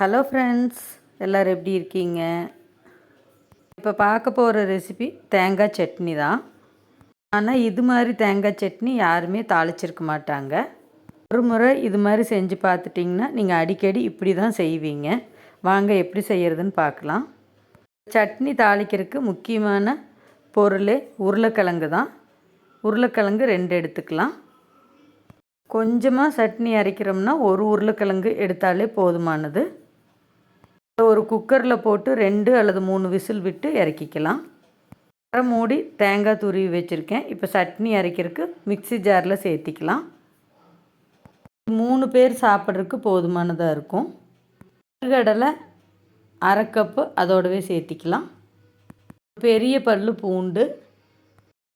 Hello friends எல்லோரும் எப்படி இருக்கீங்க? இப்போ பார்க்க போகிற ரெசிபி தேங்காய் சட்னி தான். ஆனால் இது மாதிரி தேங்காய் சட்னி யாருமே தாளிச்சிருக்க மாட்டாங்க. ஒரு முறை இது மாதிரி செஞ்சு பார்த்துட்டிங்கன்னா நீங்கள் அடிக்கடி இப்படி தான் செய்வீங்க. வாங்க எப்படி செய்கிறதுன்னு பார்க்கலாம். சட்னி தாளிக்கிறதுக்கு முக்கியமான பொருள் உருளைக்கிழங்கு தான். உருளைக்கிழங்கு ரெண்டு எடுத்துக்கலாம். கொஞ்சமாக சட்னி அரைக்கிறோம்னா ஒரு உருளைக்கிழங்கு எடுத்தாலே போதுமானது. ஒரு குக்கரில் போட்டு ரெண்டு அல்லது மூணு விசில் விட்டு இறக்கிக்கலாம். அரை மூடி தேங்காய் துருவி வச்சுருக்கேன். இப்போ சட்னி அரைக்கிறதுக்கு மிக்சி ஜாரில் சேர்த்திக்கலாம். மூணு பேர் சாப்பிட்றதுக்கு போதுமானதாக இருக்கும். கடலை அரை கப்பு அதோடவே சேர்த்திக்கலாம். பெரிய பல் பூண்டு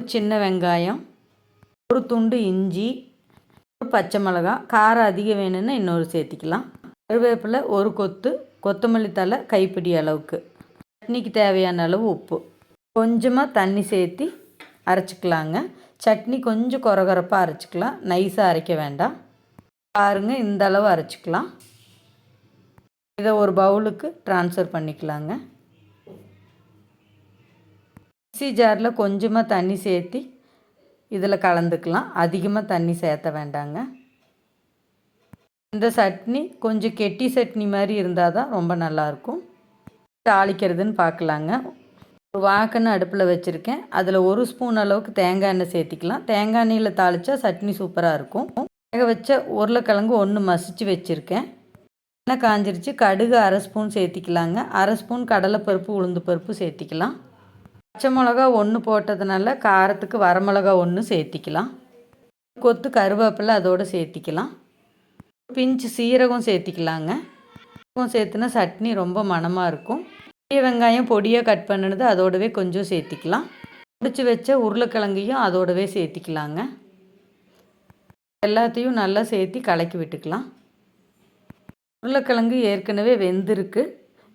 சின்ன வெங்காயம் ஒரு துண்டு இஞ்சி ஒரு பச்சை மிளகா காரம் அதிகம் வேணும்னா இன்னொரு சேர்த்திக்கலாம். கருவேப்பிலை ஒரு கொத்து கொத்தமல்லி தலை கைப்பிடி அளவுக்கு. சட்னிக்கு தேவையான அளவு உப்பு. கொஞ்சமாக தண்ணி சேர்த்தி அரைச்சிக்கலாங்க. சட்னி கொஞ்சம் குறகுறப்பாக அரைச்சிக்கலாம். நைஸாக அரைக்க வேண்டாம். பாருங்கள் இந்த அளவு அரைச்சிக்கலாம். இதை ஒரு பவுலுக்கு ட்ரான்ஸ்ஃபர் பண்ணிக்கலாங்க. மிக்சி ஜாரில் கொஞ்சமாக தண்ணி சேர்த்தி இதில் கலந்துக்கலாம். அதிகமாக தண்ணி சேர்த்த வேண்டாங்க. இந்த சட்னி கொஞ்சம் கெட்டி சட்னி மாதிரி இருந்தால் தான் ரொம்ப நல்லாயிருக்கும் தாளிக்கிறதுன்னு பார்க்கலாங்க ஒரு வாக்கன்னு அடுப்பில் வச்சுருக்கேன். அதில் ஒரு ஸ்பூன் அளவுக்கு தேங்காய் எண்ணெய் சேர்த்திக்கலாம். தேங்காய் எண்ணெயில் தாளித்தா சட்னி சூப்பராக இருக்கும். வேக வச்ச உருளைக்கிழங்கு ஒன்று மசித்து வச்சுருக்கேன். எண்ணெய் காஞ்சிருச்சு. கடுகு அரை ஸ்பூன் சேர்த்திக்கலாங்க. அரை ஸ்பூன் கடலைப்பருப்பு உளுந்து பருப்பு சேர்த்திக்கலாம். பச்சை மிளகா ஒன்று போட்டதுனால காரத்துக்கு வரமிளகா ஒன்று சேர்த்திக்கலாம். கொத்து கருவேப்பிலை அதோடு சேர்த்திக்கலாம். பிஞ்சு சீரகம் சேர்த்திக்கலாங்க. சீரகம் சேர்த்துனா சட்னி ரொம்ப மணமாக இருக்கும். பெரிய வெங்காயம் பொடியாக கட் பண்ணினது அதோடவே கொஞ்சம் சேர்த்திக்கலாம். பிடிச்சி வச்ச உருளைக்கிழங்கையும் அதோடவே சேர்த்திக்கலாங்க. எல்லாத்தையும் நல்லா சேர்த்தி கலக்கி விட்டுக்கலாம். உருளைக்கிழங்கு ஏற்கனவே வெந்திருக்கு.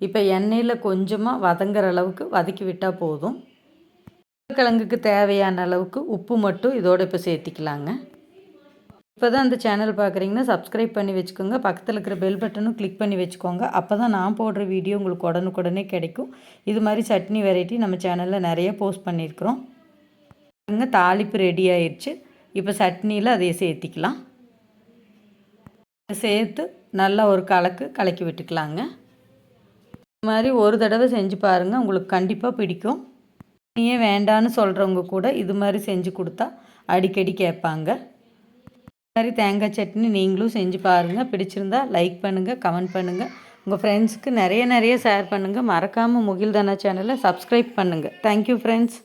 இப்போ எண்ணெயில் கொஞ்சமாக வதங்குற அளவுக்கு வதக்கி விட்டால் போதும். உருளைக்கிழங்குக்கு தேவையான அளவுக்கு உப்பு மட்டும் இதோடு இப்போ சேர்த்திக்கலாங்க. இப்போ தான் அந்த சேனல் பார்க்குறீங்கன்னா சப்ஸ்கிரைப் பண்ணி வச்சுக்கோங்க. பக்கத்தில் இருக்கிற பெல் பட்டனும் கிளிக் பண்ணி வச்சுக்கோங்க. அப்போ தான் நான் போடுற வீடியோ உங்களுக்கு உடனுக்குடனே கிடைக்கும். இது மாதிரி சட்னி வெரைட்டி நம்ம சேனலில் நிறைய போஸ்ட் பண்ணியிருக்கிறோம். இங்கே தாளிப்பு ரெடி ஆயிடுச்சு இப்போ சட்னியில் அதையே சேர்த்திக்கலாம். சேர்த்து நல்லா ஒரு கலக்கு கலக்கி விட்டுக்கலாங்க. இது மாதிரி ஒரு தடவை செஞ்சு பாருங்கள் உங்களுக்கு கண்டிப்பாக பிடிக்கும். ஏன் வேண்டான்னு சொல்கிறவங்க கூட இது மாதிரி செஞ்சு கொடுத்தா அடிக்கடி கேட்பாங்க. மாதிரி தேங்காய் சட்னி நீங்களும் செஞ்சு பாருங்கள் பிடிச்சிருந்தா லைக் பண்ணுங்கள் கமெண்ட் பண்ணுங்கள் உங்கள் ஃப்ரெண்ட்ஸுக்கு நிறைய நிறைய ஷேர் பண்ணுங்கள் மறக்காமல் முகில்தானா சேனலை சப்ஸ்கிரைப் பண்ணுங்கள் தேங்க்யூ ஃப்ரெண்ட்ஸ்